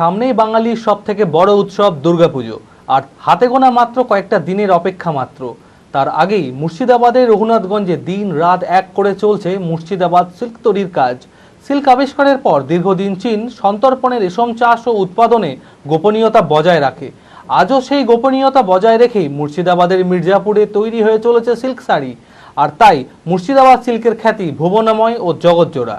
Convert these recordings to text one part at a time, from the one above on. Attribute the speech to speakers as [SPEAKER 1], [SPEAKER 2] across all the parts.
[SPEAKER 1] সামনেই বাঙালির সব থেকে বড় উৎসব দুর্গাপুজো। আর হাতে গোনা মাত্র কয়েকটা দিনের অপেক্ষা মাত্র। তার আগেই মুর্শিদাবাদের রঘুনাথগঞ্জে দিন রাত এক করে চলছে মুর্শিদাবাদ সিল্ক তৈরির কাজ। সিল্ক আবিষ্কারের পর দীর্ঘদিন চীন সন্তর্পণে রেশম চাষ ও উৎপাদনে গোপনীয়তা বজায় রাখে। আজও সেই গোপনীয়তা বজায় রেখেই মুর্শিদাবাদের মির্জাপুরে তৈরি হয়ে চলেছে সিল্ক শাড়ি। আর তাই মুর্শিদাবাদ সিল্কের খ্যাতি ভুবনময় ও জগৎজোড়া।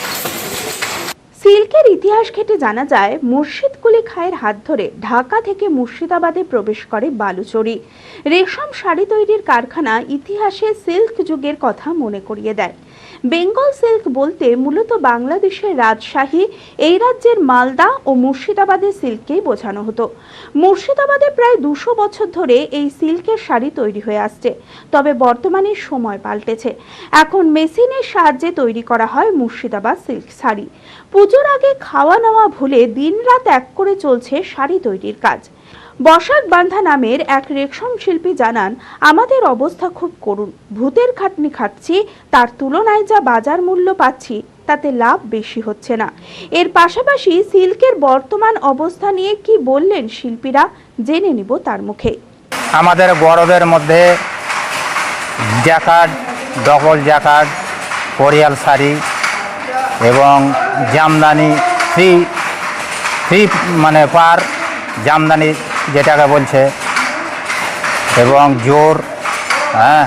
[SPEAKER 2] সিল্কের ইতিহাস ঘেটে জানা যায়, মুর্শিদ কুলি খায়ের হাত ধরে ঢাকা থেকে মুর্শিদাবাদে প্রবেশ করে বালুচরি। রেশম শাড়ি তৈরির কারখানা ইতিহাসে সিল্ক যুগের কথা মনে করিয়ে দেয়। বেঙ্গল সিল্ক বলতে মূলত বাংলাদেশের রাজশাহী, এই রাজ্যের মালদা ও মুর্শিদাবাদের সিল্ককেই বোঝানো হতো। মুর্শিদাবাদে প্রায় দুশো বছর ধরে এই সিল্কের শাড়ি তৈরি হয়ে আসছে, তবে বর্তমানে সময় পাল্টেছে। এখন মেশিনের সাহায্যে তৈরি করা হয় মুর্শিদাবাদ সিল্ক শাড়ি। পুজোর আগে খাওয়া নাওয়া ভুলে দিনরাত এক করে চলছে শাড়ি তৈরির কাজ। বসাক বান্ধা নামের এক রেশম শিল্পী জানান, আমাদের অবস্থা খুব করুণ। ভূতের খাটনি খাটছি, তার তুলনায় যা বাজার মূল্য পাচ্ছি, তাতে লাভ বেশি হচ্ছে না। এর পাশাপাশি সিল্কের বর্তমান অবস্থা নিয়ে কি বললেন শিল্পীরা, জেনে নিব তার মুখে।
[SPEAKER 3] আমাদের বড়দের মধ্যে jacquard double jacquard Korial sari এবং জামদানি ফ্রি ফ্রি মানে পার জামদানি যেটাকে বলছে, এবং জোর হ্যাঁ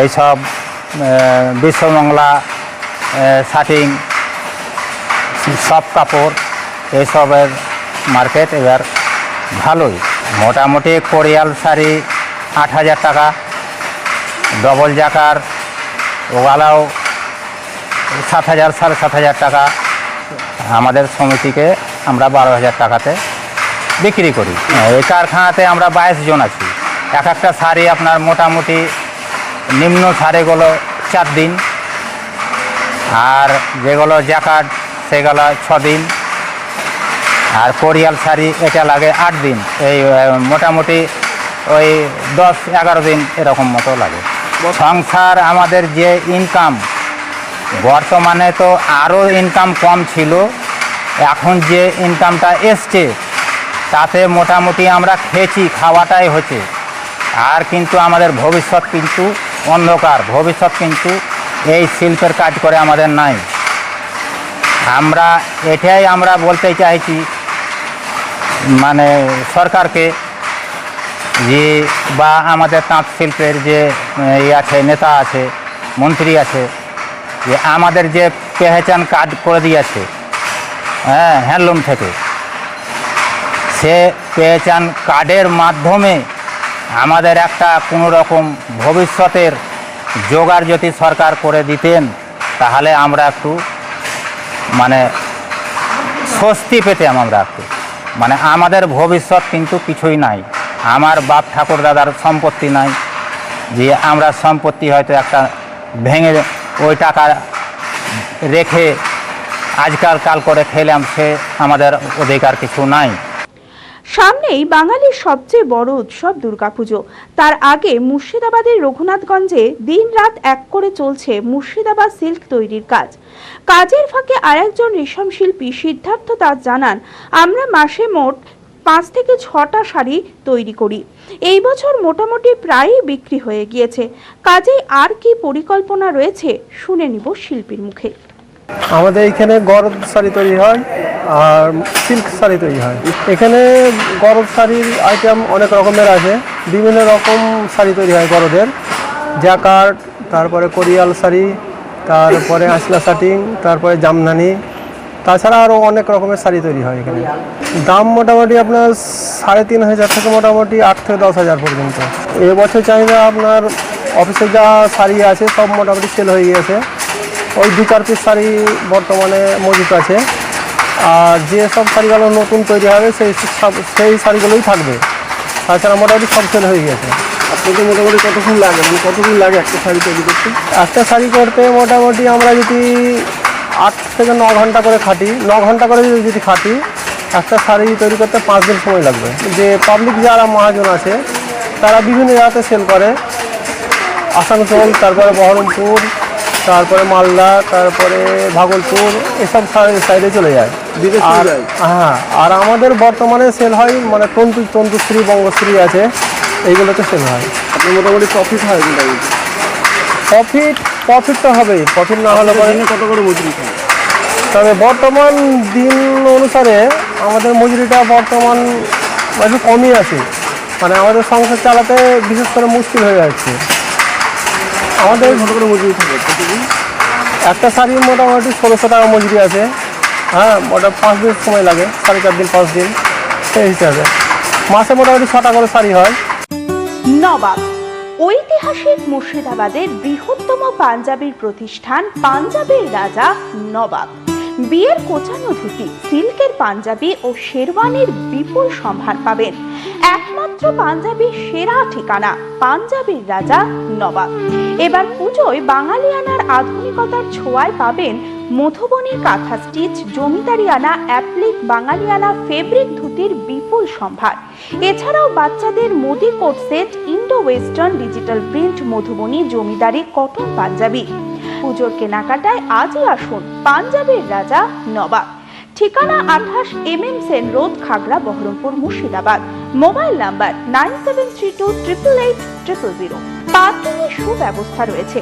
[SPEAKER 3] এইসব বিশ্বমংলা শাটিং সব কাপড়, এইসবের মার্কেট এবার ভালোই। মোটামুটি কোরিয়াল শাড়ি আট হাজার টাকা ডবল জাকার ওয়ালাও সাত হাজার সাড়ে সাত হাজার টাকা আমাদের সমিতিকে আমরা বারো হাজার টাকাতে বিক্রি করি। এই কারখানাতে আমরা বাইশ জন আছি। এক একটা শাড়ি আপনার মোটামুটি নিম্ন শাড়িগুলো চার দিন। আর যেগুলো জ্যাকার্ড সেগুলো ছ দিন আর কোরিয়াল শাড়ি এটা লাগে আট দিন। এই মোটামুটি ওই দশ এগারো দিন এরকম মতো লাগে। সংসার আমাদের যে ইনকাম বর্তমানে তো আরও ইনকাম কম ছিল। এখন যে ইনকামটা এসছে, তাতে মোটামুটি আমরা খেয়েছি, খাওয়াটাই হচ্ছে। আর কিন্তু আমাদের ভবিষ্যৎ কিন্তু অন্ধকার। ভবিষ্যৎ কিন্তু এই শিল্পের কাজ করে আমাদের নাই। আমরা এটাই আমরা বলতে চাইছি মানে সরকারকে যে বা আমাদের তাঁত শিল্পের যে ই আছে, নেতা আছে, মন্ত্রী আছে যে আমাদের যে পেহেচান কার্ড করে দিয়েছে হ্যাঁ হ্যান্ডলুম থেকে, সে পেহেচান কার্ডের মাধ্যমে আমাদের একটা কোনো রকম ভবিষ্যতের জোগাড় যদি সরকার করে দিতেন, তাহলে আমরা একটু মানে স্বস্তি পেতাম আমরা একটু। মানে আমাদের ভবিষ্যৎ কিন্তু কিছুই নাই। আমার বাপ ঠাকুর দাদার সম্পত্তি নাই। যে আমরা সম্পত্তি হয়তো একটা ভেঙে ওই টাকা রেখে আজকাল কাল করে খেলাম, সে আমাদের অধিকার কিছু নাই।
[SPEAKER 2] সামনেই বাঙালির সবচেয়ে বড় উৎসব দুর্গাপুজো। তার আগে মুর্শিদাবাদের রঘুনাথগঞ্জে দিনরাত এক করে চলছে মুর্শিদাবাদ সিল্ক তৈরির কাজ। কাজের ফাঁকে আরেকজন রেশম শিল্পী সিদ্ধার্থ দাস জানান, আমরা মাসে মোট পাঁচ থেকে ছটা শাড়ি তৈরি করি। এই বছর মোটামুটি প্রায়ই বিক্রি হয়ে গিয়েছে। কাজেই আর কি পরিকল্পনা রয়েছে শুনে নিব শিল্পীর মুখে।
[SPEAKER 4] আমাদের এখানে গরদ শাড়ি তৈরি হয় আর সিল্ক শাড়ি তৈরি হয়। এখানে গরদ শাড়ির আইটেম অনেক রকমের আছে বিভিন্ন রকম শাড়ি তৈরি হয় গরদের। জ্যাকার্ড তারপরে কোরিয়াল শাড়ি, তারপরে আসলা শাটিং তারপরে জামদানি তাছাড়া আরও অনেক রকমের শাড়ি তৈরি হয় এখানে। দাম মোটামুটি আপনার সাড়ে তিন হাজার থেকে মোটামুটি আট থেকে দশ হাজার পর্যন্ত। এবছর চাহিদা আপনার অফিসে যা শাড়ি আছে সব মোটামুটি সেল হয়ে গিয়েছে। ওই দু চার পিস শাড়ি বর্তমানে মজুত আছে। আর যে সব শাড়িগুলো নতুন তৈরি হবে সেই সব- সেই শাড়িগুলোই থাকবে। তাছাড়া মোটামুটি সব সেল হয়ে গেছে আপনাকে মোটামুটি কতক্ষণ লাগে? মানে কতদিন লাগে একটা শাড়ি তৈরি করতে? একটা শাড়ি করতে মোটামুটি আমরা যদি আট থেকে ন ঘণ্টা করে খাটি। ন ঘণ্টা করে যদি যদি খাটি একটা শাড়ি তৈরি করতে পাঁচ দিন সময় লাগবে। যে পাবলিক যারা মহাজন আছে তারা বিভিন্ন জায়গাতে সেল করে। আসানসোল তারপরে বহরমপুর তারপরে মালদা তারপরে ভাগলপুর এসব সাইডে চলে যায়। আর হ্যাঁ আর আমাদের বর্তমানে সেল হয় মানে তন্তু তন্তুশ্রী বঙ্গশ্রী আছে এইগুলোতে সেল হয়।
[SPEAKER 5] মোটামুটি প্রফিট হয়
[SPEAKER 4] প্রফিট প্রফিট তো হবেই প্রফিট না হলে পরে
[SPEAKER 5] কত করে মজুরি
[SPEAKER 4] তবে বর্তমান দিন অনুসারে আমাদের মজুরিটা বর্তমান একটু কমই আছে। মানে আমাদের সংসার চালাতে বিশেষ করে মুশকিল হয়ে যাচ্ছে। আমাদের
[SPEAKER 5] কত করে মজুরি থাকে প্রতিদিন?
[SPEAKER 4] একটা শাড়ির মোটামুটি ষোলোশো টাকা মজুরি আছে। হ্যাঁ ওটা পাঁচ দিন সময় লাগে সাড়ে চার দিন পাঁচ দিন সেই হিসাবে। মাসে মোটামুটি ছটা করে শাড়ি হয়।
[SPEAKER 2] নবাব ঐতিহাসিক মুর্শিদাবাদের বৃহত্তম পাঞ্জাবির প্রতিষ্ঠান পাঞ্জাবের রাজা নবাব। বিয়ের কোচানো ধুতি, সিল্কের পাঞ্জাবি ও শেরওয়ানির বিপুল সম্ভার পাবেন। একমাত্র পাঞ্জাবির সেরা ঠিকানা, পাঞ্জাবির রাজা নবাব। এবার পুজোয় বাঙালিয়ানার আধুনিকতার ছোঁয়ায় পাবেন মধুবনী কাঁথা স্টিচ জমিদারিয়ানা অ্যাপ্লিক বাঙালিয়ানা ফেব্রিক ধুতির বিপুল সম্ভার। এছাড়াও বাচ্চাদের Modi coat set Indo western digital print Madhubani জমিদারি কটন পাঞ্জাবি। পুজোর কেনাকাটায় আজই আসুন পাঞ্জাবের রাজা নবাব। ঠিকানা আঠাশ M M Sen road, Khagra, Berhampore, Murshidabad. Mobile number nine seven three two triple eight triple zero. পার্কিংয়ের সুব্যবস্থা রয়েছে।